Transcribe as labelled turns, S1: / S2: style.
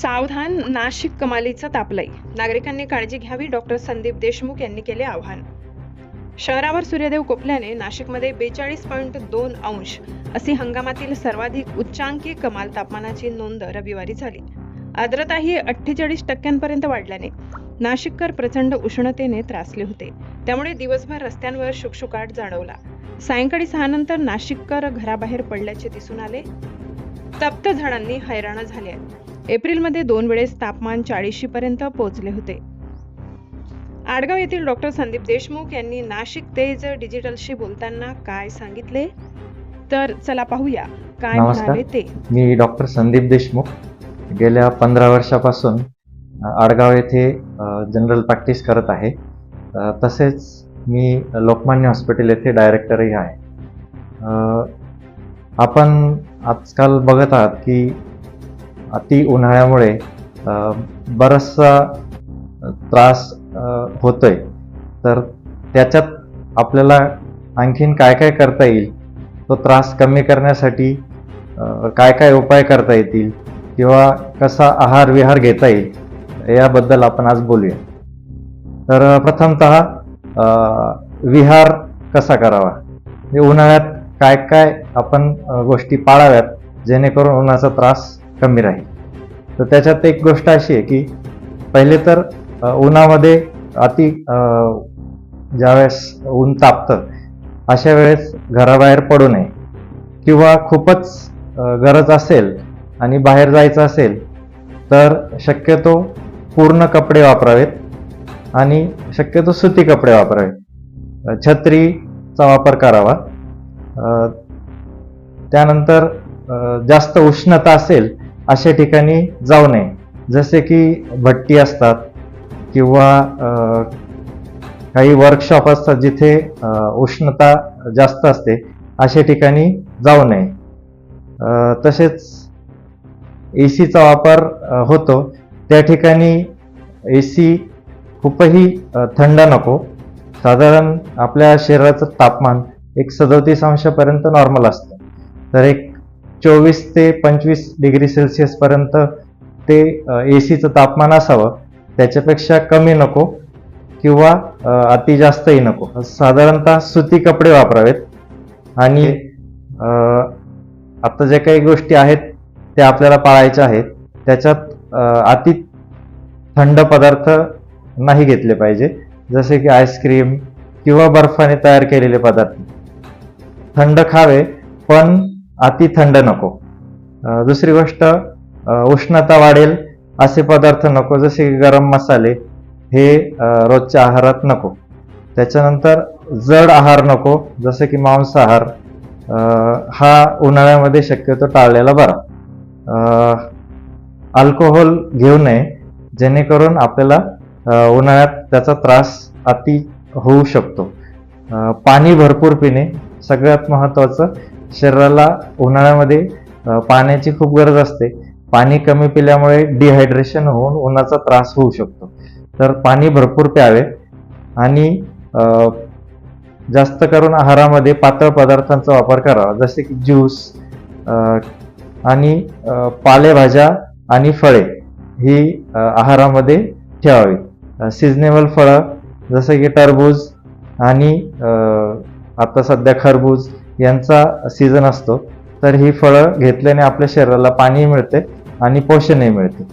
S1: सावधान नाशिक कमालीचं तापलाई नागरिकांनी काळजी घ्यावी डॉक्टर संदीप देशमुख यांनी केले आव्हान. शहरावर सूर्यदेव कोपल्याने नाशिकमध्ये बेचाळीस पॉईंट दोन अंश अशी हंगामातील सर्वाधिक उच्चांकी कमाल तापमानाची नोंद रविवारी झाली. आर्द्रता ही अठ्ठेचाळीस टक्क्यांपर्यंत वाढल्याने नाशिककर प्रचंड उष्णतेने त्रासले होते. त्यामुळे दिवसभर रस्त्यांवर शुकशुकाट जाणवला. सायंकाळी सहा नंतर नाशिककर घराबाहेर पडल्याचे दिसून आले. तप्त झाडांनी हैराण झाले एप्रिलमध्ये दोन वेळेस तापमान चाळीशी पर्यंत पोहोचले होते. आडगाव येथील डॉक्टर संदीप देशमुख यांनी नाशिक तेज डिजिटलशी बोलताना काय सांगितले? तर चला पाहूया. काय. म्हणाले ते?
S2: मी डॉक्टर संदीप देशमुख. गेल्या पंधरा वर्षापासून आडगाव येथे जनरल प्रॅक्टिस करत आहे. तसेच मी लोकमान्य हॉस्पिटल येथे डायरेक्टरही आहे. आपण आजकाल बघत आहात की अति उन्हाळ्यामुळे बराचसा त्रास होतोय. तर त्याच्यात आपल्याला आणखीन काय काय करता येईल? तो त्रास कमी करण्यासाठी काय काय उपाय करता येतील? किंवा कसा आहार विहार घेता येईल? याबद्दल आपण आज बोलूया. तर प्रथमत प्रथमतः विहार कसा करावा? म्हणजे उन्हाळ्यात काय काय आपण गोष्टी पाळाव्यात? जेणेकरून उन्हाचा त्रास कमी राहील. तर त्याच्यात एक गोष्ट अशी आहे की पहिले तर उन्हामध्ये अति ज्यावेळेस ऊन तापतं अशा वेळेस घराबाहेर पडू नये. किंवा खूपच गरज असेल आणि बाहेर जायचं असेल तर शक्यतो पूर्ण कपडे वापरावेत आणि शक्यतो सुती कपडे वापरावेत. छत्रीचा वापर करावा. त्यानंतर जास्त उष्णता असेल अशा ठिकाणी जाऊ नये. जसे की भट्टी असतात किंवा काही वर्कशॉप असतात जिथे उष्णता जास्त असते अशा ठिकाणी जाऊ नये. तसेच ए सीचा वापर होतो. त्या ठिकाणी ए सी खूपही थंड नको. साधारण आपल्या शरीराचं तापमान एक सदोतीस अंशापर्यंत नॉर्मल असतं. तर एक चोवीस ते पंचवीस डिग्री सेल्सिअस पर्यंत ते ए सीचं तापमान असावं. त्याच्यापेक्षा कमी नको किंवा अति जास्तही नको. साधारणतः सुती कपडे वापरावेत. आणि आता ज्या काही गोष्टी आहेत त्या आपल्याला पाळायच्या आहेत त्याच्यात अति थंड पदार्थ नाही घेतले पाहिजे. जसे की आईस्क्रीम किंवा बर्फाने तयार केलेले पदार्थ. थंड खावे पण अति थंड नको. दुसरी गोष्ट उष्णता वाढेल असे पदार्थ नको जसे की गरम मसाले हे रोजच्या आहारात नको. त्याच्यानंतर जड आहार नको जसे की मांसाहार. हा उन्हाळ्यामध्ये शक्यतो टाळलेला बरा. अल्कोहोल घेऊ नये जेणेकरून आपल्याला उन्हाळ्यात त्याचा त्रास अति होऊ शकतो. पाणी भरपूर पिणे सगळ्यात महत्त्वाचं शरीराला उन्हाळ्यामध्ये पाण्याची खूप गरज असते. पाणी कमी पिल्यामुळे डिहायड्रेशन होऊन उन्हाचा त्रास होऊ शकतो. तर पाणी भरपूर प्यावे आणि जास्त करून आहारामध्ये पातळ पदार्थांचा वापर करावा. जसे की ज्यूस आणि पालेभाज्या आणि फळे ही आहारामध्ये ठेवावी. सिजनेबल फळं जसं की टरबूज आणि आता सध्या खरबूज यांचा सीझन असतो. तर ही फळं घेतल्याने आपल्या शरीराला पाणी मिळते आणि पोषणही मिळते.